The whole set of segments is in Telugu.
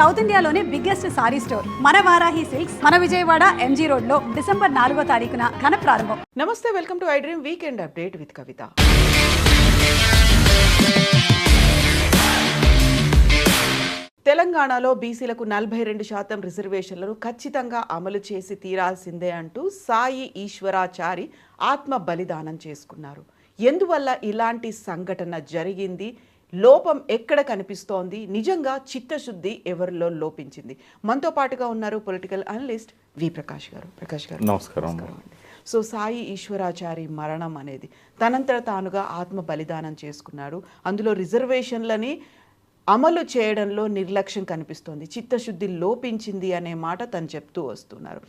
సౌత్ ఇండియాలోనే బిగ్గెస్ట్ సారీ స్టోర్. మన వారాహి సిల్క్స్ మన విజయవాడ ఎంజీ రోడ్లో డిసెంబర్ నాలుగో తారీఖున ఘన ప్రారంభం. నమస్తే welcome to I Dream weekend update with Kavitha. తెలంగాణలో బీసీలకు నలభై రెండు శాతం రిజర్వేషన్లను ఖచ్చితంగా అమలు చేసి తీరాల్సిందే అంటూ సాయి ఈశ్వరాచారి ఆత్మ బలిదానం చేసుకున్నారు. ఎందువల్ల ఇలాంటి సంఘటన జరిగింది? లోపం ఎక్కడ కనిపిస్తోంది? నిజంగా చిత్తశుద్ధి ఎవరిలో లోపించింది? మనతో పాటుగా ఉన్నారు పొలిటికల్ అనలిస్ట్ వి ప్రకాష్ గారు. ప్రకాష్ గారు నమస్కారం. సో సాయి ఈశ్వరాచారి మరణం అనేది తనంతట తానుగా ఆత్మ బలిదానం చేసుకున్నాడు. అందులో రిజర్వేషన్లని అమలు చేయడంలో నిర్లక్ష్యం కనిపిస్తోంది. చిత్తశుద్ధి లోపించింది అనే మాట తను చెప్తూ వస్తున్నారు.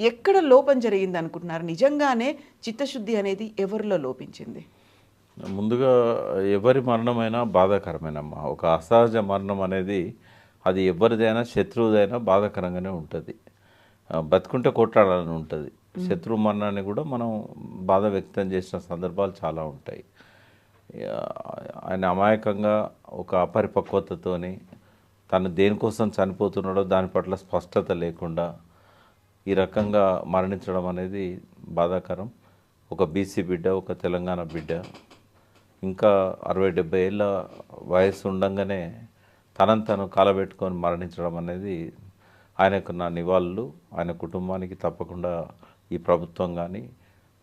ఎక్కడ లోపం జరిగింది అనుకుంటున్నారు నిజంగానే చిత్తశుద్ధి అనేది ఎవరిలో లోపించింది? ముందుగా ఎవరి మరణమైనా బాధాకరమేనమ్మా. ఒక అసహజ మరణం అనేది అది ఎవరిదైనా శత్రువుదైనా బాధాకరంగానే ఉంటుంది. బతుకుంటే కొట్లాడాలని ఉంటుంది. శత్రువు మరణాన్ని కూడా మనం బాధ వ్యక్తం చేసిన సందర్భాలు చాలా ఉంటాయి. ఆయన అమాయకంగా ఒక అపరిపక్వతతోని తను దేనికోసం చనిపోతున్నాడో దాని పట్ల స్పష్టత లేకుండా ఈ రకంగా మరణించడం అనేది బాధాకరం. ఒక బీసీ బిడ్డ ఒక తెలంగాణ బిడ్డ ఇంకా అరవై డెబ్బై ఏళ్ళ వయసు ఉండంగానే తనను తను కాలబెట్టుకొని మరణించడం అనేది ఆయనకు నా నివాళులు. ఆయన కుటుంబానికి తప్పకుండా ఈ ప్రభుత్వం కానీ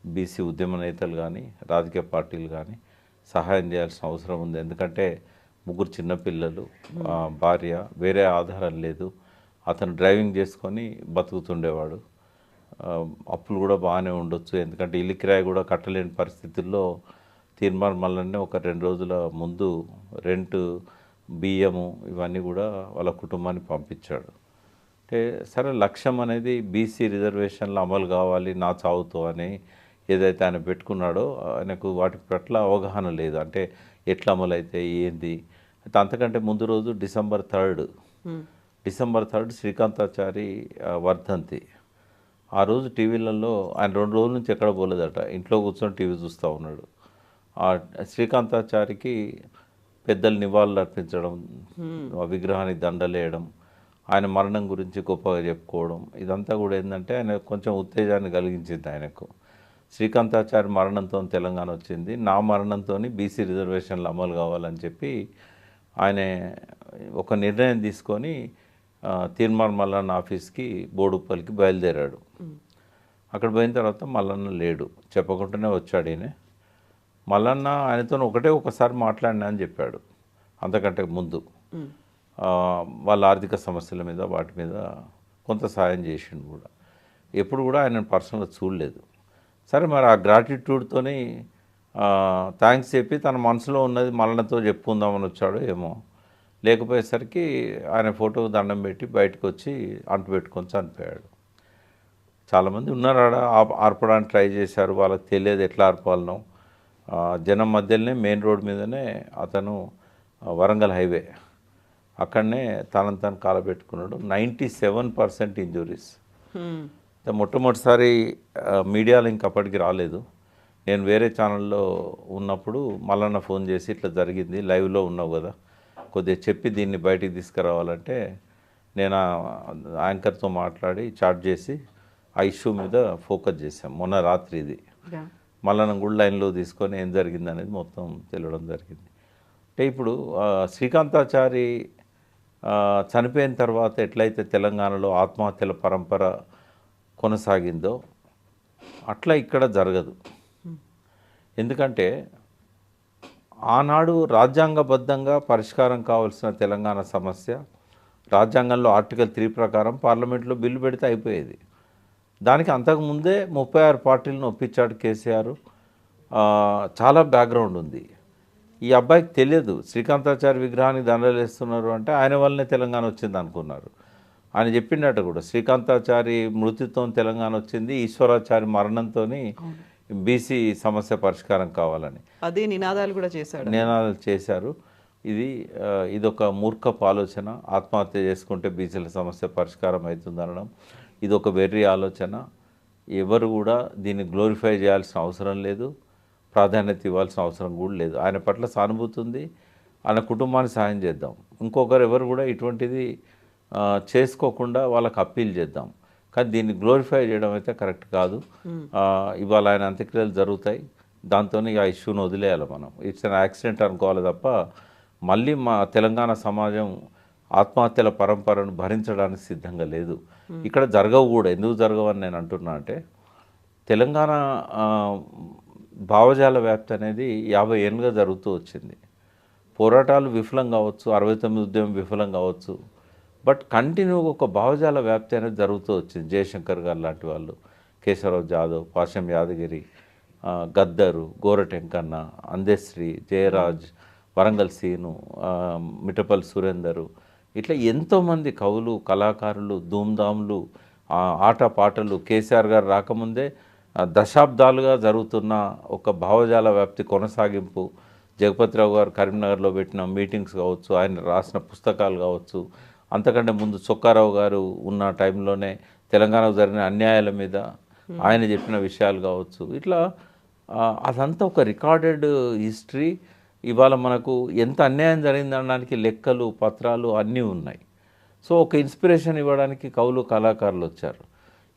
బీసీ ఉద్యమ నేతలు కానీ రాజకీయ పార్టీలు కానీ సహాయం చేయాల్సిన అవసరం ఉంది. ఎందుకంటే ముగ్గురు చిన్నపిల్లలు భార్య వేరే ఆధారం లేదు. అతను డ్రైవింగ్ చేసుకొని బతుకుతుండేవాడు. అప్పులు కూడా బాగానే ఉండొచ్చు. ఎందుకంటే ఇల్లు కిరాయి కూడా కట్టలేని పరిస్థితుల్లో తీర్మానం మల్లనే ఒక రెండు రోజుల ముందు రెంట్ బియ్యము ఇవన్నీ కూడా వాళ్ళ కుటుంబానికి పంపించాడు. అంటే సరే లక్ష్యం అనేది బీసీ రిజర్వేషన్లు అమలు కావాలి నా చావుతో అని ఏదైతే ఆయన పెట్టుకున్నాడో ఆయనకు వాటి పట్ల అవగాహన లేదు. అంటే ఎట్లా అమలు అయితే ఏంది? అయితే అంతకంటే ముందు రోజు December third. December third Srikanthachari వర్ధంతి. ఆ రోజు టీవీలలో ఆయన రెండు రోజుల నుంచి ఎక్కడ పోలేదట. ఇంట్లో కూర్చొని టీవీ చూస్తూ ఉన్నాడు. ఆ శ్రీకాంతాచారికి పెద్దలు నివాళులు అర్పించడం ఆ విగ్రహానికి దండలేయడం ఆయన మరణం గురించి గొప్పగా చెప్పుకోవడం ఇదంతా కూడా ఏంటంటే ఆయన కొంచెం ఉత్తేజాన్ని కలిగించింది ఆయనకు. శ్రీకాంతాచారి మరణంతో తెలంగాణ వచ్చింది. నా మరణంతో బీసీ రిజర్వేషన్లు అమలు కావాలని చెప్పి ఆయన ఒక నిర్ణయం తీసుకొని తీర్మాన్ మల్లన్న ఆఫీస్కి బోడుప్పల్కి బయలుదేరాడు. అక్కడ పోయిన తర్వాత మల్లన్న లేడు. చెప్పకుండానే వచ్చాడు ఈయన. మల్లన్న ఆయనతో ఒకటే ఒకసారి మాట్లాడినా అని చెప్పాడు. అంతకంటే ముందు. వాళ్ళ ఆర్థిక సమస్యల మీద వాటి మీద కొంత సాయం చేసిండు కూడా. ఎప్పుడు కూడా ఆయన పర్సనల్గా చూడలేదు. సరే మరి ఆ గ్రాటిట్యూడ్తోని థ్యాంక్స్ చెప్పి తన మనసులో ఉన్నది మల్లనతో చెప్పుకుందామని వచ్చాడో ఏమో. లేకపోయేసరికి ఆయన ఫోటో దండం పెట్టి బయటకు వచ్చి అంటు పెట్టుకొని చనిపోయాడు. చాలామంది ఉన్నారు ఆడ ఆర్పడానికి ట్రై చేశారు. వాళ్ళకి తెలియదు ఎట్లా ఆర్పాలనో. జనం మధ్యలోనే మెయిన్ రోడ్ మీదనే అతను వరంగల్ హైవే. అక్కడనే తనను తను కాలబెట్టుకున్నాడు. Ninety seven percent injuries. మొట్టమొదటిసారి మీడియాలో ఇంక అప్పటికి రాలేదు. నేను వేరే ఛానల్లో ఉన్నప్పుడు మల్లన్న ఫోన్ చేసి ఇట్లా జరిగింది లైవ్లో ఉన్నావు కదా కొద్దిగా చెప్పి దీన్ని బయటికి తీసుకురావాలంటే నేను యాంకర్తో మాట్లాడి చాట్ చేసి ఆ ఇష్యూ మీద ఫోకస్ చేశాం. మొన్న రాత్రి ఇది. మల్లన్న గుడ్ లైన్లో తీసుకొని ఏం జరిగింది అనేది మొత్తం తెలియడం జరిగింది. అంటే ఇప్పుడు శ్రీకాంతాచారి చనిపోయిన తర్వాత ఎట్లయితే తెలంగాణలో ఆత్మహత్యల పరంపర కొనసాగిందో అట్లా ఇక్కడ జరగదు. ఎందుకంటే ఆనాడు రాజ్యాంగబద్ధంగా పరిష్కారం కావాల్సిన తెలంగాణ సమస్య రాజ్యాంగంలో ఆర్టికల్ త్రీ ప్రకారం పార్లమెంట్లో బిల్లు పెడితే అయిపోయేది. దానికి అంతకుముందే ముప్పై ఆరు పార్టీలను ఒప్పించాడు కేసీఆర్. చాలా బ్యాక్గ్రౌండ్ ఉంది. ఈ అబ్బాయికి తెలియదు. శ్రీకాంతాచారి విగ్రహానికి దండలు వేస్తున్నారు అంటే ఆయన వల్లనే తెలంగాణ వచ్చింది అనుకున్నారు. ఆయన చెప్పిండట కూడా శ్రీకాంతాచారి మృతితో తెలంగాణ వచ్చింది ఈశ్వరాచారి మరణంతో బీసీ సమస్య పరిష్కారం కావాలని. అదే నినాదాలు కూడా చేశాడు. నినాదాలు చేశారు. ఇది ఇదొక మూర్ఖపు ఆలోచన. ఆత్మహత్య చేసుకుంటే బీసీల సమస్య పరిష్కారం అవుతుంది అనడం ఇది ఒక వెర్రి ఆలోచన. ఎవరు కూడా దీన్ని గ్లోరిఫై చేయాల్సిన అవసరం లేదు. ప్రాధాన్యత ఇవ్వాల్సిన అవసరం కూడా లేదు. ఆయన పట్ల సానుభూతి ఉంది. ఆయన కుటుంబానికి సహాయం చేద్దాం. ఇంకొకరు ఎవరు కూడా ఇటువంటిది చేసుకోకుండా వాళ్ళకి అప్పీల్ చేద్దాం. కానీ దీన్ని గ్లోరిఫై చేయడం అయితే కరెక్ట్ కాదు. ఇవాళ ఆయన అంత్యక్రియలు జరుగుతాయి. దాంతో ఆ ఇష్యూని వదిలేయాలి మనం. ఇట్స్ అన్ యాక్సిడెంట్ అనుకోవాలి తప్ప మళ్ళీ మా తెలంగాణ సమాజం ఆత్మహత్యల పరంపరను భరించడానికి సిద్ధంగా లేదు. ఇక్కడ జరగవు కూడా. ఎందుకు జరగవని నేను అంటున్నా అంటే తెలంగాణ భావజాల వ్యాప్తి అనేది యాభై ఏళ్ళుగా జరుగుతూ వచ్చింది. పోరాటాలు విఫలం కావచ్చు అరవై తొమ్మిది ఉద్యమం విఫలం కావచ్చు బట్ కంటిన్యూగా ఒక భావజాల వ్యాప్తి అనేది జరుగుతూ వచ్చింది. జయశంకర్ గారు లాంటి వాళ్ళు కేశవరావు జాదవ్ పాషం యాదగిరి గద్దరు గోరటెంకన్న అందశ్రీ జయరాజ్ వరంగల్ సీను ఆ, మిఠపల్లి సురేందరు ఇట్లా ఎంతోమంది కవులు కళాకారులు ధూమ్ధాములు ఆట పాటలు కేసీఆర్ గారు రాకముందే దశాబ్దాలుగా జరుగుతున్న ఒక భావజాల వ్యాప్తి కొనసాగింపు జగపతిరావు గారు కరీంనగర్లో పెట్టిన మీటింగ్స్ కావచ్చు ఆయన రాసిన పుస్తకాలు కావచ్చు అంతకంటే ముందు చొక్కారావు గారు ఉన్న టైంలోనే తెలంగాణకు జరిగిన అన్యాయాల మీద ఆయన చెప్పిన విషయాలు కావచ్చు. ఇట్లా అదంతా ఒక రికార్డెడ్ హిస్టరీ. ఇవాళ మనకు ఎంత అన్యాయం జరిగిందనడానికి లెక్కలు పత్రాలు అన్నీ ఉన్నాయి. సో ఒక ఇన్స్పిరేషన్ ఇవ్వడానికి కవులు కళాకారులు వచ్చారు.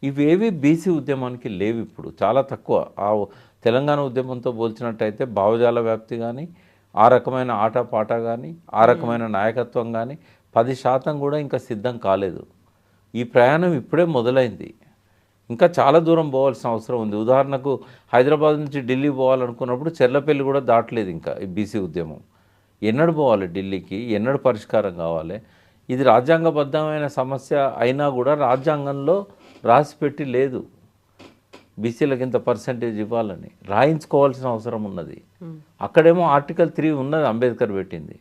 ఇవేవి బీసీ ఉద్యమానికి లేవు ఇప్పుడు. చాలా తక్కువ. ఆ తెలంగాణ ఉద్యమంతో పోల్చినట్టయితే భావజాల వ్యాప్తి కానీ ఆ రకమైన ఆట పాట కానీ ఆ రకమైన నాయకత్వం కానీ పది శాతం కూడా ఇంకా సిద్ధం కాలేదు. ఈ ప్రయాణం ఇప్పుడే మొదలైంది. ఇంకా చాలా దూరం పోవాల్సిన అవసరం ఉంది. ఉదాహరణకు హైదరాబాద్ నుంచి ఢిల్లీ పోవాలనుకున్నప్పుడు చెర్లపల్లి కూడా దాటలేదు ఇంకా ఈ బీసీ ఉద్యమం. ఎన్నడు పోవాలి ఢిల్లీకి ఎన్నడు పరిష్కారం కావాలి. ఇది రాజ్యాంగబద్ధమైన సమస్య అయినా కూడా రాజ్యాంగంలో రాసిపెట్టి లేదు. బీసీలకు ఇంత పర్సంటేజ్ ఇవ్వాలని రాయించుకోవాల్సిన అవసరం ఉన్నది. అక్కడేమో ఆర్టికల్ త్రీ ఉన్నది అంబేద్కర్ పెట్టింది.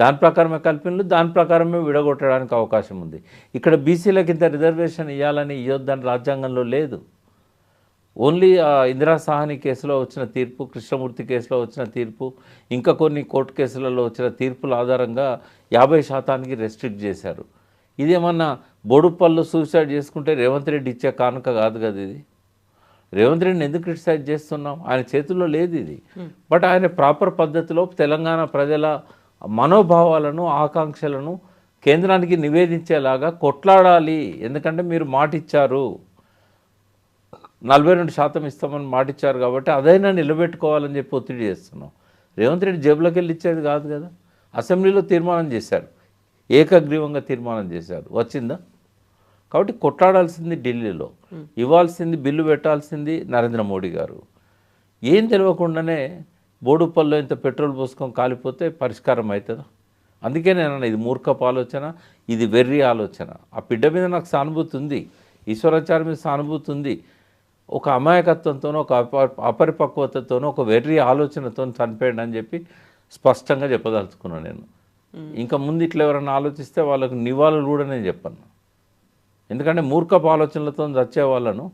దాని ప్రకారమే కల్పినలు దాని ప్రకారమే విడగొట్టడానికి అవకాశం ఉంది. ఇక్కడ బీసీలకు ఇంత రిజర్వేషన్ ఇవ్వాలని ఇవ్వద్దని రాజ్యాంగంలో లేదు. ఓన్లీ ఇందిరా సాహని కేసులో వచ్చిన తీర్పు కృష్ణమూర్తి కేసులో వచ్చిన తీర్పు ఇంకా కొన్ని కోర్టు కేసులలో వచ్చిన తీర్పుల ఆధారంగా యాభై శాతానికి రెస్ట్రిక్ట్ చేశారు. ఇదేమన్నా బొడుపళ్ళు సూసైడ్ చేసుకుంటే రేవంత్ రెడ్డి ఇచ్చే కానుక కాదు కదా ఇది? రేవంత్ రెడ్డిని ఎందుకు క్రిటిసైజ్ చేస్తున్నాం? ఆయన చేతుల్లో లేదు ఇది. బట్ ఆయన ప్రాపర్ పద్ధతిలో తెలంగాణ ప్రజల మనోభావాలను ఆకాంక్షలను కేంద్రానికి నివేదించేలాగా కొట్లాడాలి. ఎందుకంటే మీరు మాట ఇచ్చారు నలభై రెండు శాతం ఇస్తామని మాట ఇచ్చారు కాబట్టి అదైనా నిలబెట్టుకోవాలని చెప్పి ఒత్తిడి చేస్తున్నాం. రేవంత్ రెడ్డి జేబులోకి వెళ్ళి ఇచ్చేది కాదు కదా. అసెంబ్లీలో తీర్మానం చేశారు ఏకగ్రీవంగా తీర్మానం చేశారు వచ్చిందా? కాబట్టి కొట్లాడాల్సింది ఢిల్లీలో. ఇవ్వాల్సింది బిల్లు పెట్టాల్సింది నరేంద్ర మోడీ గారు. ఏం తెలియకుండానే బోడుపల్లో ఇంత పెట్రోల్ పోసుకొని కాలిపోతే పరిష్కారం అవుతుందా? అందుకే నేను అన్నా, ఇది మూర్ఖపు ఆలోచన ఇది వెర్రి ఆలోచన. ఆ బిడ్డ మీద నాకు సానుభూతి ఉంది ఈశ్వరాచార్య మీద సానుభూతి ఉంది. ఒక అమాయకత్వంతోనో ఒక అప అపరిపక్వతతోనో ఒక వెర్రి ఆలోచనతో చనిపోయాడు అని చెప్పి స్పష్టంగా చెప్పదలుచుకున్నాను నేను. ఇంకా ముందు ఇట్లా ఎవరైనా ఆలోచిస్తే వాళ్ళకు నివాళులు కూడా నేను చెప్పాను. ఎందుకంటే మూర్ఖపు ఆలోచనలతో చచ్చే వాళ్ళను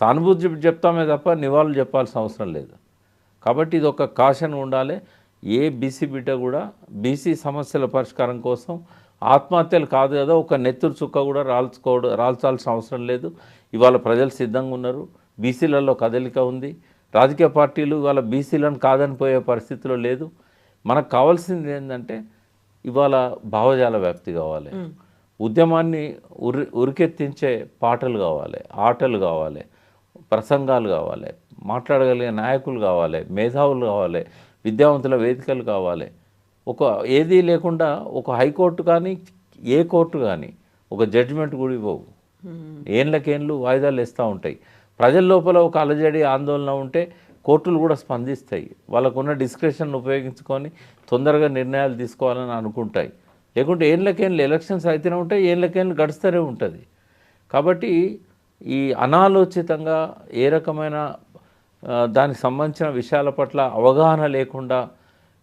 సానుభూతి చెప్- చెప్తామే తప్ప నివాళులు చెప్పాల్సిన అవసరం లేదు. కాబట్టి ఇది ఒక కాషన్ ఉండాలి. ఏ బీసీ బిడ్డ కూడా బీసీ సమస్యల పరిష్కారం కోసం ఆత్మహత్యలు కాదు కదా ఒక నెత్తురు చుక్క కూడా రాల్చుకోవడం రాల్చాల్సిన అవసరం లేదు. ఇవాళ ప్రజలు సిద్ధంగా ఉన్నారు. బీసీలలో కదలిక ఉంది. రాజకీయ పార్టీలు ఇవాళ బీసీలను కాదని పోయే పరిస్థితిలో లేదు. మనకు కావాల్సింది ఏంటంటే ఇవాళ భావజాల వ్యాప్తి కావాలి. ఉద్యమాన్ని ఉరి ఉరికెత్తించే పాటలు కావాలి ఆటలు కావాలి ప్రసంగాలు కావాలి. మాట్లాడగలిగే నాయకులు కావాలి మేధావులు కావాలి విద్యావంతుల వేదికలు కావాలి. ఒక ఏదీ లేకుండా ఒక హైకోర్టు కానీ ఏ కోర్టు కానీ ఒక జడ్జిమెంట్ కూడా ఇవ్వవు ఏండ్లకేండ్లు వాయిదాలు వేస్తూ ఉంటాయి. ప్రజల లోపల ఒక అలజడి ఆందోళన ఉంటే కోర్టులు కూడా స్పందిస్తాయి. వాళ్ళకున్న డిస్క్రిప్షన్ ఉపయోగించుకొని తొందరగా నిర్ణయాలు తీసుకోవాలని అనుకుంటాయి. లేకుంటే ఏండ్లకేండ్లు ఎలక్షన్స్ అయితేనే ఉంటాయి ఏండ్లకేండ్లు గడుస్తూనే ఉంటుంది. కాబట్టి ఈ అనాలోచితంగా ఏ రకమైన దానికి సంబంధించిన విషయాల పట్ల అవగాహన లేకుండా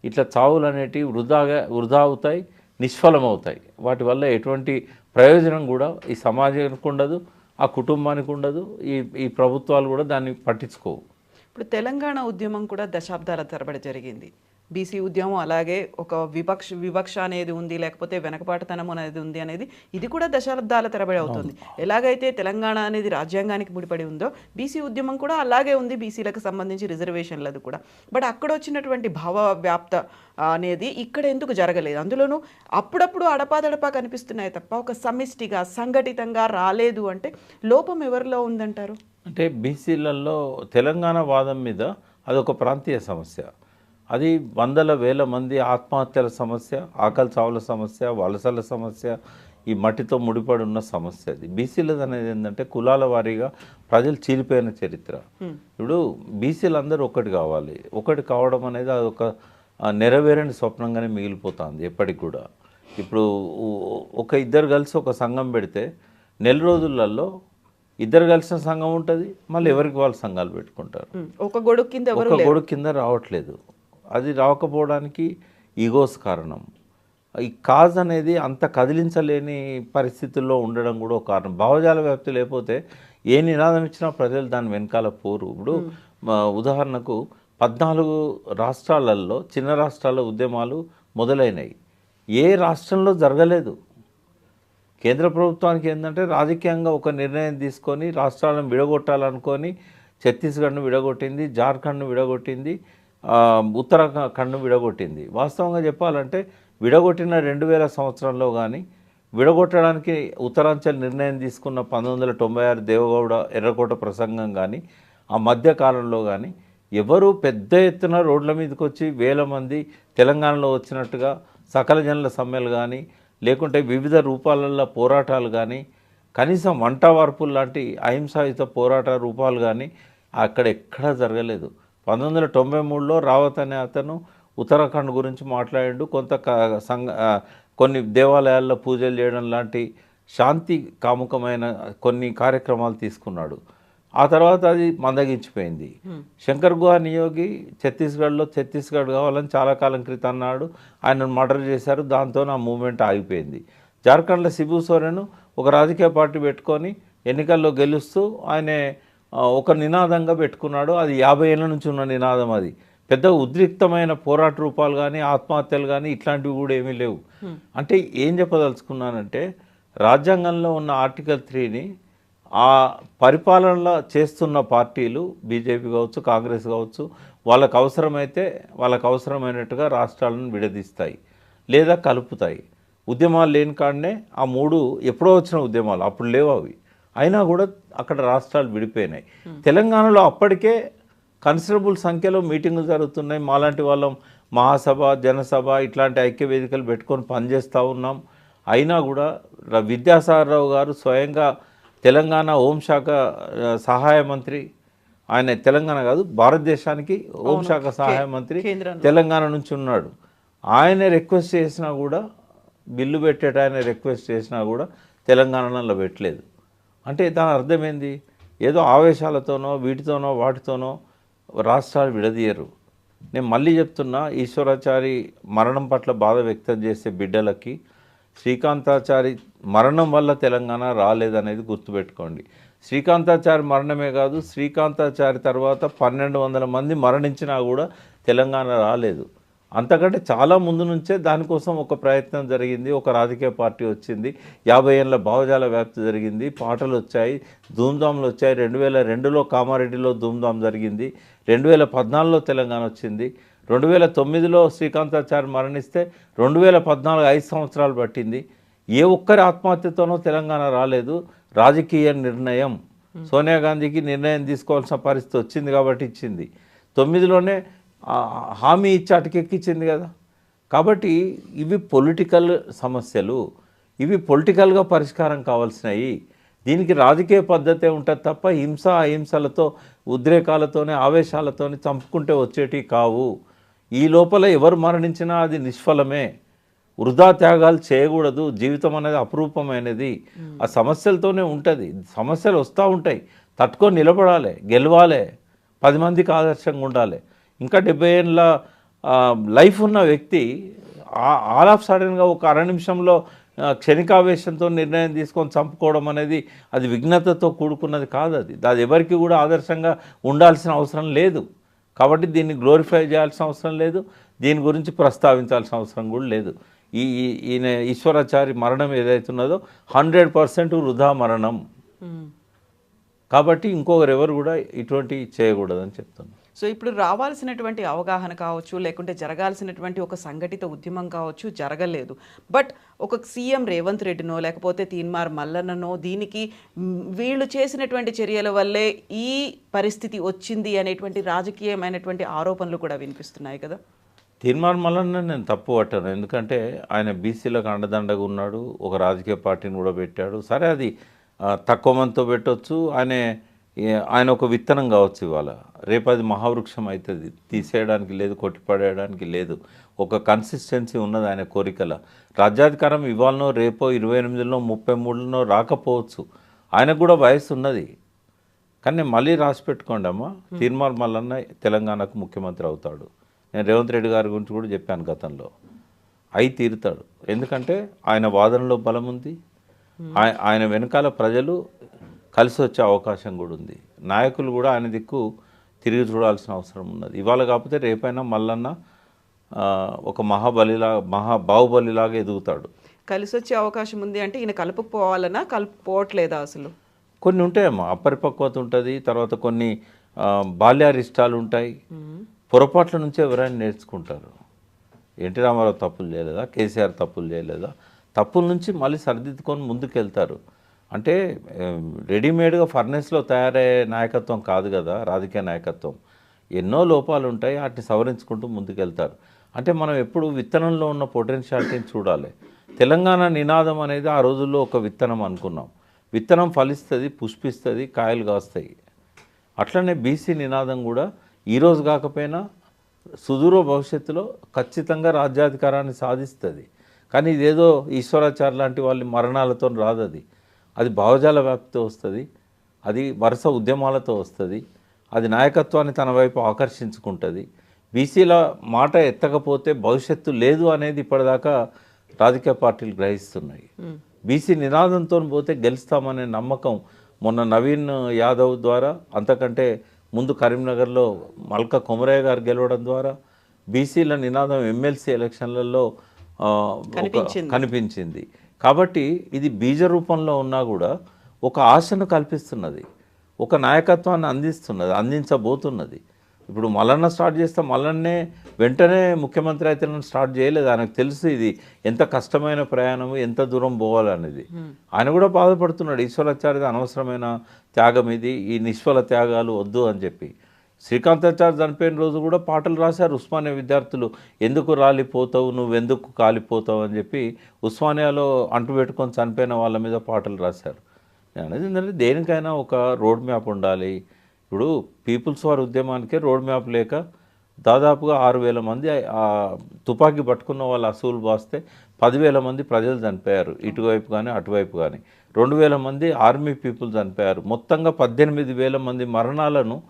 ఇట్లా చావులు అనేటివి వృధాగా వృధా అవుతాయి నిష్ఫలమవుతాయి. వాటి వల్ల ఎటువంటి ప్రయోజనం కూడా ఈ సమాజానికి ఉండదు ఆ కుటుంబానికి ఉండదు ఈ ఈ ప్రభుత్వాలు కూడా దాన్ని పట్టించుకోవు. ఇప్పుడు తెలంగాణ ఉద్యమం కూడా దశాబ్దాల తరబడి జరిగింది. బీసీ ఉద్యమం అలాగే ఒక వివక్ష వివక్ష అనేది ఉంది లేకపోతే వెనకబాటుతనం అనేది ఉంది అనేది ఇది కూడా దశాబ్దాల తరబడి అవుతుంది. ఎలాగైతే తెలంగాణ అనేది రాజ్యాంగానికి ముడిపడి ఉందో బీసీ ఉద్యమం కూడా అలాగే ఉంది బీసీలకు సంబంధించి రిజర్వేషన్లది కూడా. బట్ అక్కడ వచ్చినటువంటి భావ వ్యాప్త అనేది ఇక్కడ ఎందుకు జరగలేదు? అందులోనూ అప్పుడప్పుడు అడపాదడపా కనిపిస్తున్నాయి తప్ప ఒక సమిష్టిగా సంఘటితంగా రాలేదు అంటే లోపం ఎవరిలో ఉందంటారు? అంటే బీసీలలో తెలంగాణ వాదం మీద అదొక ప్రాంతీయ సమస్య. అది వందల వేల మంది ఆత్మహత్యల సమస్య ఆకలి చావుల సమస్య వలసల సమస్య ఈ మట్టితో ముడిపడి ఉన్న సమస్య అది. బీసీలది అనేది ఏంటంటే కులాల వారీగా ప్రజలు చీలిపోయిన చరిత్ర. ఇప్పుడు బీసీలు అందరూ ఒకటి కావాలి. ఒకటి కావడం అనేది అదొక ఆ, నెరవేరని స్వప్నంగానే మిగిలిపోతుంది ఎప్పటికి కూడా. ఇప్పుడు ఒక ఇద్దరు కలిసి ఒక సంఘం పెడితే నెల రోజులలో ఇద్దరు కలిసిన సంఘం ఉంటుంది మళ్ళీ ఎవరికి వాళ్ళు సంఘాలు పెట్టుకుంటారు? ఒక గొడుగు కింద ఒక గొడుగు కింద రావట్లేదు. అది రాకపోవడానికి ఈగోస్ కారణం. ఈ కాజ్ అనేది అంత కదిలించలేని పరిస్థితుల్లో ఉండడం కూడా ఒక కారణం. భావజాల వ్యాప్తి లేకపోతే ఏ నినాదం ఇచ్చినా ప్రజలు దాని వెనకాల పోరు. ఇప్పుడు ఉదాహరణకు పద్నాలుగు రాష్ట్రాలలో చిన్న రాష్ట్రాల ఉద్యమాలు మొదలైనవి ఏ రాష్ట్రంలో జరగలేదు. కేంద్ర ప్రభుత్వానికి ఏంటంటే రాజకీయంగా ఒక నిర్ణయం తీసుకొని రాష్ట్రాలను విడగొట్టాలనుకొని ఛత్తీస్గఢ్ను విడగొట్టింది జార్ఖండ్ను విడగొట్టింది ఉత్తరాఖండ్ను విడగొట్టింది. వాస్తవంగా చెప్పాలంటే విడగొట్టిన రెండు వేల సంవత్సరంలో కానీ విడగొట్టడానికి ఉత్తరాంచల్ నిర్ణయం తీసుకున్న పంతొమ్మిది వందల తొంభై ఆరు దేవగౌడ ఎర్రకోట ప్రసంగం కానీ ఆ మధ్యకాలంలో కానీ ఎవరు పెద్ద ఎత్తున రోడ్ల మీదకి వచ్చి వేల మంది తెలంగాణలో వచ్చినట్టుగా సకల జనుల సమ్మెలు కానీ లేకుంటే వివిధ రూపాలలో పోరాటాలు కానీ కనీసం వంట వార్పులు లాంటి అహింసాయుత పోరాట రూపాలు కానీ అక్కడ ఎక్కడా జరగలేదు. పంతొమ్మిది వందల తొంభై మూడులో రావత్ అనే అతను ఉత్తరాఖండ్ గురించి మాట్లాడిండు. కొంత సంఘ కొన్ని దేవాలయాల్లో పూజలు చేయడం లాంటి శాంతి కాముకమైన కొన్ని కార్యక్రమాలు తీసుకున్నాడు. ఆ తర్వాత అది మందగించిపోయింది. శంకర్ గుహ నియోగి ఛత్తీస్గఢ్లో ఛత్తీస్గఢ్ కావాలని చాలా కాలం క్రితం అన్నాడు. ఆయన మర్డర్ చేశారు. దాంతో ఆ మూమెంట్ ఆగిపోయింది. జార్ఖండ్లో శిబు సోరెన్ ఒక రాజకీయ పార్టీ పెట్టుకొని ఎన్నికల్లో గెలుస్తూ ఆయన ఒక నినాదంగా పెట్టుకున్నాడు. అది యాభై ఏళ్ళ నుంచి ఉన్న నినాదం అది. పెద్ద ఉద్రిక్తమైన పోరాట రూపాలు కానీ ఆత్మహత్యలు కానీ ఇట్లాంటివి కూడా ఏమీ లేవు. అంటే ఏం చెప్పదలుచుకున్నానంటే రాజ్యాంగంలో ఉన్న ఆర్టికల్ త్రీని ఆ పరిపాలనలో చేస్తున్న పార్టీలు బీజేపీ కావచ్చు కాంగ్రెస్ కావచ్చు వాళ్ళకు అవసరమైతే వాళ్ళకు అవసరమైనట్టుగా రాష్ట్రాలను విడదీస్తాయి లేదా కలుపుతాయి. ఉద్యమాలు లేని కాడనే ఆ మూడు ఎప్పుడో వచ్చిన ఉద్యమాలు అప్పుడు లేవు అవి. అయినా కూడా అక్కడ రాష్ట్రాలు విడిపోయినాయి. తెలంగాణలో అప్పటికే కన్సిడరబుల్ సంఖ్యలో మీటింగులు జరుగుతున్నాయి. మాలాంటి వాళ్ళం మహాసభ జనసభ ఇట్లాంటి ఐక్య వేదికలు పెట్టుకొని పనిచేస్తూ ఉన్నాం. అయినా కూడా విద్యాసాగరరావు గారు స్వయంగా తెలంగాణ హోంశాఖ సహాయ మంత్రి. ఆయన తెలంగాణ కాదు భారతదేశానికి హోంశాఖ సహాయ మంత్రి. తెలంగాణ నుంచి ఉన్నాడు. ఆయన రిక్వెస్ట్ చేసినా కూడా బిల్లు పెట్టేట ఆయన రిక్వెస్ట్ చేసినా కూడా తెలంగాణలో పెట్టలేదు. అంటే దాని అర్థమైంది? ఏదో ఆవేశాలతోనో వీటితోనో వాటితోనో రాష్ట్రాలు విడదీయరు. నేను మళ్ళీ చెప్తున్నా ఈశ్వరాచారి మరణం పట్ల బాధ వ్యక్తం చేసే బిడ్డలకి శ్రీకాంతాచారి మరణం వల్ల తెలంగాణ రాలేదనేది గుర్తుపెట్టుకోండి. శ్రీకాంతాచారి మరణమే కాదు శ్రీకాంతాచారి తర్వాత పన్నెండు వందల మంది మరణించినా కూడా తెలంగాణ రాలేదు. అంతకంటే చాలా ముందు నుంచే దానికోసం ఒక ప్రయత్నం జరిగింది ఒక రాజకీయ పార్టీ వచ్చింది. యాభై ఏళ్ళ భావజాల వ్యాప్తి జరిగింది పాటలు వచ్చాయి ధూమ్ధామ్లు వచ్చాయి. రెండు వేల రెండులో కామారెడ్డిలో ధూమ్ధామ్ జరిగింది రెండు వేల పద్నాలుగులో తెలంగాణ వచ్చింది రెండు వేల తొమ్మిదిలో శ్రీకాంతాచారి మరణిస్తే రెండు వేల పద్నాలుగు ఐదు సంవత్సరాలు పట్టింది. ఏ ఒక్కరి ఆత్మహత్యతోనో తెలంగాణ రాలేదు. రాజకీయ నిర్ణయం. సోనియా గాంధీకి నిర్ణయం తీసుకోవాల్సిన పరిస్థితి వచ్చింది కాబట్టి ఇచ్చింది. తొమ్మిదిలోనే హామీ ఇచ్చి అటకెక్కించింది కదా. కాబట్టి ఇవి పొలిటికల్ సమస్యలు ఇవి పొలిటికల్గా పరిష్కారం కావాల్సినవి దీనికి రాజకీయ పద్ధతే ఉంటుంది తప్ప హింస అహింసలతో ఉద్రేకాలతోనే ఆవేశాలతోనే చంపుకుంటే వచ్చేటివి కావు. ఈ లోపల ఎవరు మరణించినా అది నిష్ఫలమే. వృధా త్యాగాలు చేయకూడదు. జీవితం అనేది అపురూపమైనది. ఆ సమస్యలతోనే ఉంటుంది. సమస్యలు వస్తూ ఉంటాయి. తట్టుకొని నిలబడాలి గెలవాలి. పది మందికి ఆదర్శంగా ఉండాలి. ఇంకా డెబ్బై ఏళ్ళ లైఫ్ ఉన్న వ్యక్తి ఆ- ఆల్ ఆఫ్ సడన్గా ఒక అర నిమిషంలో క్షణికావేశంతో నిర్ణయం తీసుకొని చంపుకోవడం అనేది అది విఘ్నతతో కూడుకున్నది కాదు అది. అది ఎవరికి కూడా ఆదర్శంగా ఉండాల్సిన అవసరం లేదు. కాబట్టి దీన్ని గ్లోరిఫై చేయాల్సిన అవసరం లేదు. దీని గురించి ప్రస్తావించాల్సిన అవసరం కూడా లేదు. ఈ ఈ- ఈయన ఈశ్వరాచారి మరణం ఏదైతున్నదో హండ్రెడ్ పర్సెంట్ వృధా మరణం. కాబట్టి ఇంకొకరు ఎవరు కూడా ఇటువంటి చేయకూడదని చెప్తున్నాను. సో ఇప్పుడు రావాల్సినటువంటి అవగాహన కావచ్చు లేకుంటే జరగాల్సినటువంటి ఒక సంఘటిత ఉద్యమం కావచ్చు జరగలేదు. బట్ ఒక సీఎం రేవంత్ రెడ్డినో లేకపోతే తీన్మార్ మల్లన్ననో దీనికి వీళ్ళు చేసినటువంటి చర్యల వల్లే ఈ పరిస్థితి వచ్చింది అనేటువంటి రాజకీయమైనటువంటి ఆరోపణలు కూడా వినిపిస్తున్నాయి కదా? తీర్మాన్ మల్లన్న నేను తప్పు పట్టాను. ఎందుకంటే ఆయన బీసీలకు అండదండగా ఉన్నాడు ఒక రాజకీయ పార్టీని కూడా పెట్టాడు. సరే అది తక్కువ మందితో పెట్టొచ్చు. ఆయన ఆయన ఒక విత్తనం కావచ్చు ఇవాళ. రేపు అది మహావృక్షం అవుతుంది. తీసేయడానికి లేదు కొట్టిపడేయడానికి లేదు. ఒక కన్సిస్టెన్సీ ఉన్నది ఆయన కోరికల. రాజ్యాధికారం ఇవాళనో రేపో ఇరవై ఎనిమిదిలో ముప్పై మూడులో రాకపోవచ్చు. ఆయనకు కూడా వయసు ఉన్నది. కానీ మళ్ళీ రాసి పెట్టుకోండి అమ్మ. తీర్మార్ మల్లన్న తెలంగాణకు ముఖ్యమంత్రి అవుతాడు. నేను రేవంత్ రెడ్డి గారి గురించి కూడా చెప్పాను గతంలో. అయి తీరుతాడు. ఎందుకంటే ఆయన వాదనలో బలం ఉంది. ఆయ- ఆయన వెనకాల ప్రజలు కలిసి వచ్చే అవకాశం కూడా ఉంది. నాయకులు కూడా ఆయన దిక్కు తిరిగి చూడాల్సిన అవసరం ఉన్నది. ఇవాళ కాకపోతే రేపైనా మల్లన్న ఒక మహాబలిలా మహా బాహుబలిలాగా ఎదుగుతాడు. కలిసి వచ్చే అవకాశం ఉంది అంటే ఈయన కలుపుకుపోవాలన్నా కలుపుకోవట్లేదా అసలు? కొన్ని ఉంటాయమ్మా. అపరిపక్వత ఉంటుంది తర్వాత కొన్ని బాల్యారిష్టాలు ఉంటాయి. పొరపాట్ల నుంచి ఎవరైనా నేర్చుకుంటారు. ఎన్టీ రామారావు తప్పులు చేయలేదా? కేసీఆర్ తప్పులు చేయలేదా? తప్పుల నుంచి మళ్ళీ సరిదిద్దుకొని ముందుకు వెళ్తారు అంటే రెడీమేడ్గా ఫర్నెస్లో తయారయ్యే నాయకత్వం కాదు కదా రాజకీయ నాయకత్వం. ఎన్నో లోపాలు ఉంటాయి వాటిని సవరించుకుంటూ ముందుకెళ్తారు. అంటే మనం ఎప్పుడు విత్తనంలో ఉన్న పొటెన్షియాలిటీని చూడాలి. తెలంగాణ నినాదం అనేది ఆ రోజుల్లో ఒక విత్తనం అనుకున్నాం. విత్తనం ఫలిస్తుంది పుష్పిస్తుంది కాయలు కాస్తాయి. అట్లనే బీసీ నినాదం కూడా ఈరోజు కాకపోయినా సుదూర భవిష్యత్తులో ఖచ్చితంగా రాజ్యాధికారాన్ని సాధిస్తుంది. కానీ ఇదేదో ఈశ్వరాచార్య లాంటి వాళ్ళ మరణాలతో రాదది. అది భావజాల వ్యాప్తితో వస్తుంది అది వరుస ఉద్యమాలతో వస్తుంది అది నాయకత్వాన్ని తన వైపు ఆకర్షించుకుంటుంది. బీసీల మాట ఎత్తకపోతే భవిష్యత్తు లేదు అనేది ఇప్పటిదాకా రాజకీయ పార్టీలు గ్రహిస్తున్నాయి. బీసీ నినాదంతో పోతే గెలుస్తామనే నమ్మకం మొన్న నవీన్ యాదవ్ ద్వారా అంతకంటే ముందు కరీంనగర్లో మల్క కొమరయ్య గారు గెలవడం ద్వారా బీసీల నినాదం ఎమ్మెల్సీ ఎలక్షన్లలో కనిపించింది. కాబట్టి ఇది బీజ రూపంలో ఉన్నా కూడా ఒక ఆశను కల్పిస్తున్నది. ఒక నాయకత్వాన్ని అందిస్తున్నది అందించబోతున్నది. ఇప్పుడు మల్లన్న స్టార్ట్ చేస్తే మల్లన్నే వెంటనే ముఖ్యమంత్రి అయితే స్టార్ట్ చేయలేదు. ఆయనకు తెలుసు ఇది ఎంత కష్టమైన ప్రయాణం ఎంత దూరం పోవాలనేది. ఆయన కూడా బాధపడుతున్నాడు. ఈశ్వరాచార్యది అనవసరమైన త్యాగం ఇది ఈ నిష్ఫల త్యాగాలు వద్దు అని చెప్పి. శ్రీకాంతాచార్య చనిపోయిన రోజు కూడా పాటలు రాశారు ఉస్మానియా విద్యార్థులు. ఎందుకు రాలిపోతావు? నువ్వెందుకు కాలిపోతావు? అని చెప్పి ఉస్మానియాలో అంటు పెట్టుకొని చనిపోయిన వాళ్ళ మీద పాటలు రాశారు. నేను అనేది ఏంటంటే దేనికైనా ఒక రోడ్ మ్యాప్ ఉండాలి. ఇప్పుడు పీపుల్స్ వార్ ఉద్యమానికే రోడ్ మ్యాప్ లేక దాదాపుగా ఆరు వేల మంది ఆ తుపాకీ పట్టుకున్న వాళ్ళు అసూలు బాస్తే పదివేల మంది ప్రజలు చనిపోయారు. ఇటువైపు కానీ అటువైపు కానీ. రెండు వేల మంది ఆర్మీ పీపుల్ చనిపోయారు. మొత్తంగా పద్దెనిమిది వేల మంది మరణాలను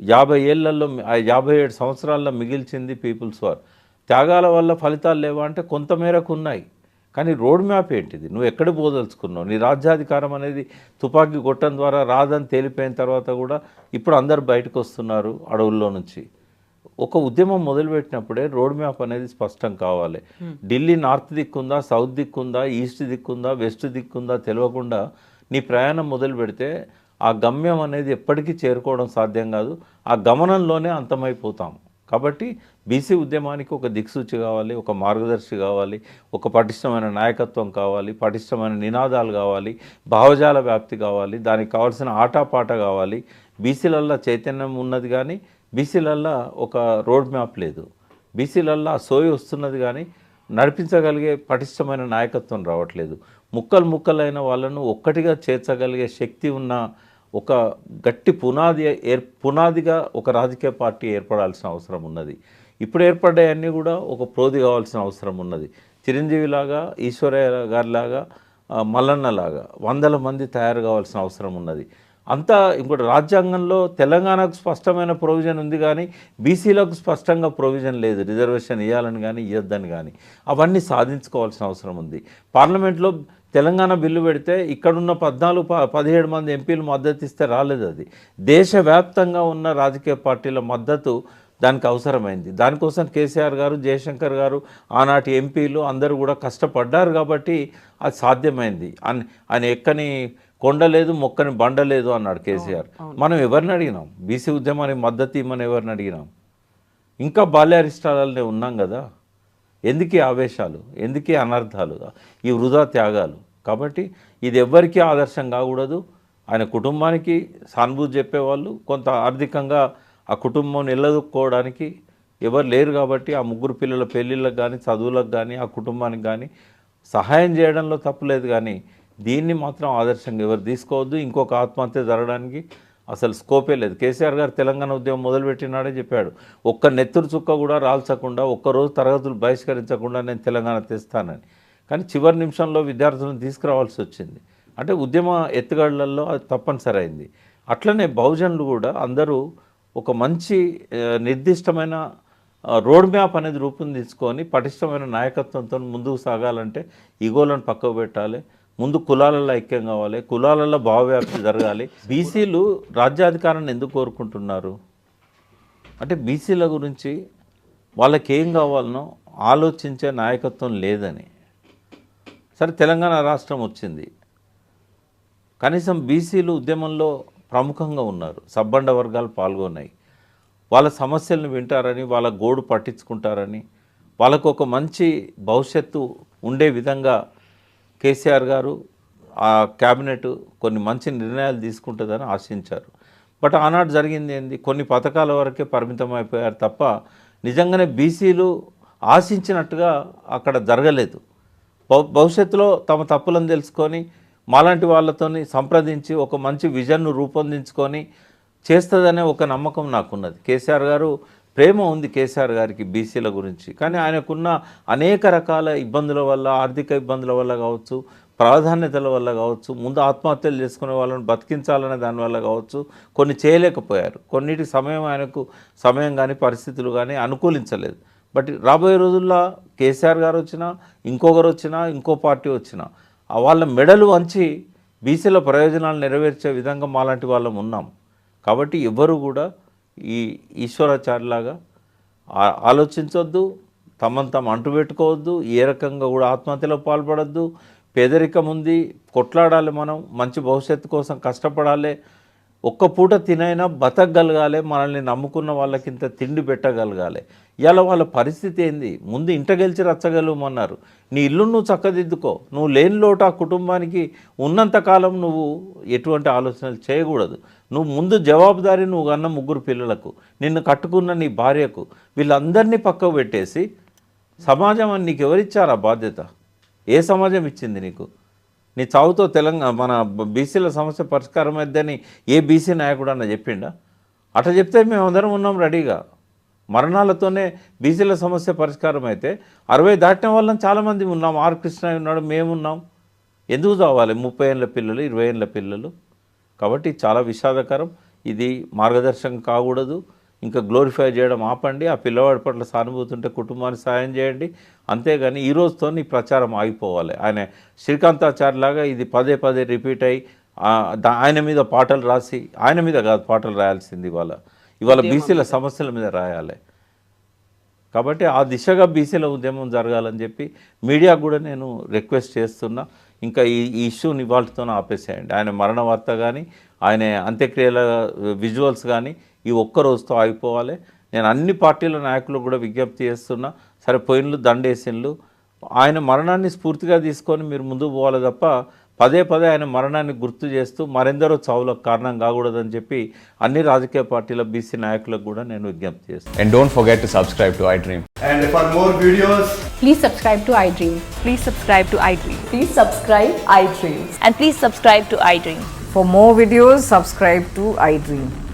యాభై ఏళ్ళలో యాభై ఏడు సంవత్సరాల్లో మిగిల్చింది పీపుల్స్ వార్. త్యాగాల వల్ల ఫలితాలు లేవా అంటే కొంతమేరకు ఉన్నాయి. కానీ రోడ్ మ్యాప్ ఏంటిది? నువ్వు ఎక్కడ పోదలుచుకున్నావు నీ రాజ్యాధికారం అనేది తుపాకీ కొట్టడం ద్వారా రాదని తేలిపోయిన తర్వాత కూడా ఇప్పుడు అందరు బయటకు వస్తున్నారు అడవుల్లో నుంచి. ఒక ఉద్యమం మొదలుపెట్టినప్పుడే రోడ్ మ్యాప్ అనేది స్పష్టం కావాలి. ఢిల్లీ నార్త్ దిక్కుందా సౌత్ దిక్కుందా ఈస్ట్ దిక్కుందా వెస్ట్ దిక్కుందా తెలియకుండా నీ ప్రయాణం మొదలు పెడితే ఆ గమ్యం అనేది ఎప్పటికీ చేరుకోవడం సాధ్యం కాదు. ఆ గమనంలోనే అంతమైపోతాం. కాబట్టి బీసీ ఉద్యమానికి ఒక దిక్సూచి కావాలి ఒక మార్గదర్శి కావాలి ఒక పటిష్టమైన నాయకత్వం కావాలి పటిష్టమైన నినాదాలు కావాలి భావజాల వ్యాప్తి కావాలి దానికి కావాల్సిన ఆటపాట కావాలి. బీసీలల్లో చైతన్యం ఉన్నది కానీ బీసీలల్లో ఒక రోడ్ మ్యాప్ లేదు. బీసీలల్లో సోయి వస్తున్నది కానీ నడిపించగలిగే పటిష్టమైన నాయకత్వం రావట్లేదు. ముక్కలు ముక్కలైన వాళ్ళను ఒక్కటిగా చేర్చగలిగే శక్తి ఉన్న ఒక గట్టి పునాది ఏర్ పునాదిగా ఒక రాజకీయ పార్టీ ఏర్పడాల్సిన అవసరం ఉన్నది. ఇప్పుడు ఏర్పడ్డాయన్నీ కూడా ఒక ప్రోది కావాల్సిన అవసరం ఉన్నది. చిరంజీవిలాగా ఈశ్వరయ్య గారిలాగా మల్లన్నలాగా వందల మంది తయారు కావాల్సిన అవసరం ఉన్నది. అంతా ఇంకోటి రాజ్యాంగంలో తెలంగాణకు స్పష్టమైన ప్రొవిజన్ ఉంది కానీ బీసీలకు స్పష్టంగా ప్రొవిజన్ లేదు. రిజర్వేషన్ ఇవ్వాలని కానీ ఇవ్వద్దని కానీ అవన్నీ సాధించుకోవాల్సిన అవసరం ఉంది. పార్లమెంట్లో తెలంగాణ బిల్లు పెడితే ఇక్కడున్న పద్నాలుగు ప పదిహేడు మంది ఎంపీలు మద్దతు ఇస్తే రాలేదు అది. దేశవ్యాప్తంగా ఉన్న రాజకీయ పార్టీల మద్దతు దానికి అవసరమైంది. దానికోసం కేసీఆర్ గారు జయశంకర్ గారు ఆనాటి ఎంపీలు అందరూ కూడా కష్టపడ్డారు కాబట్టి అది సాధ్యమైంది. అని ఆయన ఎక్కని కొండ లేదు మొక్కని బండ లేదు అన్నాడు కేసీఆర్. మనం ఎవరిని అడిగినాం? బీసీ ఉద్యమానికి మద్దతు ఇమ్మని ఎవరిని అడిగినాం? ఇంకా బాల్యారిష్టాలనే ఉన్నాం కదా. ఎందుకీ ఆవేశాలు? ఎందుకీ అనర్థాలు? ఈ వృధా త్యాగాలు. కాబట్టి ఇది ఎవ్వరికీ ఆదర్శం కాకూడదు. ఆయన కుటుంబానికి సానుభూతి చెప్పేవాళ్ళు. కొంత ఆర్థికంగా ఆ కుటుంబం నిలదొక్కోవడానికి ఎవరు లేరు కాబట్టి ఆ ముగ్గురు పిల్లల పెళ్ళిళ్ళకి కానీ చదువులకు కానీ ఆ కుటుంబానికి కానీ సహాయం చేయడంలో తప్పులేదు కానీ దీన్ని మాత్రం ఆదర్శంగా ఎవరు తీసుకోవద్దు. ఇంకొక ఆత్మహత్య జరగడానికి అసలు స్కోపే లేదు. కేసీఆర్ గారు తెలంగాణ ఉద్యమం మొదలుపెట్టినాడే చెప్పాడు. ఒక్క నెత్తురు చుక్క కూడా రాల్చకుండా ఒక్కరోజు తరగతులు బహిష్కరించకుండా నేను తెలంగాణ తెస్తానని. కానీ చివరి నిమిషంలో విద్యార్థులను తీసుకురావాల్సి వచ్చింది. అంటే ఉద్యమ ఎత్తుగడలలో అది తప్పనిసరి అయింది అట్లనే బహుజనులు కూడా అందరూ ఒక మంచి నిర్దిష్టమైన రోడ్ మ్యాప్ అనేది రూపొందించుకొని పటిష్టమైన నాయకత్వంతో ముందుకు సాగాలంటే ఈగోలను పక్కకు పెట్టాలి. ముందు కులాలలో ఐక్యం కావాలి కులాలలో భావవ్యాప్తి జరగాలి. బీసీలు రాజ్యాధికారాన్ని ఎందుకు కోరుకుంటున్నారు? అంటే బీసీల గురించి వాళ్ళకి ఏం కావాలనో ఆలోచించే నాయకత్వం లేదని. సరే తెలంగాణ రాష్ట్రం వచ్చింది. కనీసం బీసీలు ఉద్యమంలో ప్రముఖంగా ఉన్నారు. సబ్బండ వర్గాలు పాల్గొన్నాయి. వాళ్ళ సమస్యలను వింటారని వాళ్ళ గోడు పట్టించుకుంటారని వాళ్ళకు ఒక మంచి భవిష్యత్తు ఉండే విధంగా కేసీఆర్ గారు ఆ క్యాబినెట్ కొన్ని మంచి నిర్ణయాలు తీసుకుంటుందని ఆశించారు. బట్ ఆనాడు జరిగింది ఏంది? కొన్ని పథకాల వరకే పరిమితం అయిపోయారు తప్ప నిజంగానే బీసీలు ఆశించినట్టుగా అక్కడ జరగలేదు. భవిష్యత్తులో తమ తప్పులను తెలుసుకొని మాలాంటి వాళ్ళతోని సంప్రదించి ఒక మంచి విజన్ను రూపొందించుకొని చేస్తుందనే ఒక నమ్మకం నాకున్నది. కేసీఆర్ గారు ప్రేమ ఉంది కేసీఆర్ గారికి బీసీల గురించి. కానీ ఆయనకున్న అనేక రకాల ఇబ్బందుల వల్ల ఆర్థిక ఇబ్బందుల వల్ల కావచ్చు ప్రాధాన్యతల వల్ల కావచ్చు ముందు ఆత్మహత్యలు చేసుకునే వాళ్ళని బతికించాలనే దానివల్ల కావచ్చు కొన్ని చేయలేకపోయారు. కొన్నిటికి సమయం ఆయనకు సమయం కానీ పరిస్థితులు కానీ అనుకూలించలేదు. బట్ రాబోయే రోజుల్లో కేసీఆర్ గారు వచ్చినా ఇంకొకరు వచ్చినా ఇంకో పార్టీ వచ్చినా వాళ్ళ మెడలు వంచి బీసీల ప్రయోజనాలు నెరవేర్చే విధంగా మాలాంటి వాళ్ళం ఉన్నాం. కాబట్టి ఎవరు కూడా ఈ ఈశ్వరాచార్యలాగా ఆలోచించవద్దు తమను తాము అంటుపెట్టుకోవద్దు ఏ రకంగా కూడా ఆత్మహత్యలో పాల్పడద్దు పేదరికం ఉంది కొట్లాడాలి మనం మంచి భవిష్యత్తు కోసం కష్టపడాలి ఒక్క పూట తినైనా బతకగలగాలి మనల్ని నమ్ముకున్న వాళ్ళకి ఇంత తిండి పెట్టగలగాలి. ఇవాళ వాళ్ళ పరిస్థితి ఏంది? ముందు ఇంట గెలిచి రచ్చగలమన్నారు నీ ఇల్లు నువ్వు చక్కదిద్దుకో. నువ్వు లేని లోటు ఆ కుటుంబానికి ఉన్నంతకాలం నువ్వు ఎటువంటి ఆలోచనలు చేయకూడదు. నువ్వు ముందు జవాబుదారీ నువ్వు అన్న ముగ్గురు పిల్లలకు నిన్ను కట్టుకున్న నీ భార్యకు వీళ్ళందరినీ పక్కకు పెట్టేసి సమాజం అని నీకు ఎవరిచ్చారా బాధ్యత? ఏ సమాజం ఇచ్చింది నీకు? నీ చావుతో తెలంగాణ మన బీసీల సమస్య పరిష్కారం అయిద్దని ఏ బీసీ నాయకుడు అన్న చెప్పిండా? అట్లా చెప్తే మేము అందరం ఉన్నాం రెడీగా. మరణాలతోనే బీసీల సమస్య పరిష్కారం అయితే అరవై దాటిన వాళ్ళని చాలామంది ఉన్నాం. ఆర్ కృష్ణ ఉన్నాడు మేమున్నాం ఎందుకు చావాలి? ముప్పై ఏళ్ళ పిల్లలు ఇరవై ఏళ్ళ పిల్లలు. కాబట్టి చాలా విషాదకరం. ఇది మార్గదర్శకం కాకూడదు. ఇంకా గ్లోరిఫై చేయడం ఆపండి. ఆ పిల్లవాడి పట్ల సానుభూతి ఉంటే కుటుంబానికి సాయం చేయండి. అంతేగాని ఈ రోజుతో ఈ ప్రచారం ఆగిపోవాలి. ఆయన శ్రీకాంతాచార్య లాగా ఇది పదే పదే రిపీట్ అయ్యి ఆయన మీద పాటలు రాసి ఆయన మీద కాదు పాటలు రాయాల్సింది ఇవాళ. ఇవాళ బీసీల సమస్యల మీద రాయాలి. కాబట్టి ఆ దిశగా బీసీల ఉద్యమం జరగాలని చెప్పి మీడియా కూడా నేను రిక్వెస్ట్ చేస్తున్నా. ఇంకా ఈ ఈ ఇష్యూని ఇవాళతో ఆపేసేయండి. ఆయన మరణ వార్త కానీ ఆయన అంత్యక్రియల విజువల్స్ కానీ ఈ ఒక్క రోజుతో ఆగిపోవాలి. నేను అన్ని పార్టీల నాయకులు కూడా విజ్ఞప్తి చేస్తున్నా. సరే పోయిన్లు దండేసిన్లు. ఆయన మరణాన్ని స్ఫూర్తిగా తీసుకొని మీరు ముందుకు పోవాలి తప్ప పదే పదే ఆయన మరణాన్ని గుర్తు చేస్తూ మరెందరో చావులకు కారణం కాకూడదని చెప్పి అన్ని రాజకీయ పార్టీల బీసీ నాయకులకు కూడా నేను విజ్ఞప్తి చేస్తాను and don't forget to subscribe to I Dream and for more videos please subscribe to I Dream please subscribe to I Dream please subscribe I Dream and please subscribe to I Dream for more videos subscribe to I Dream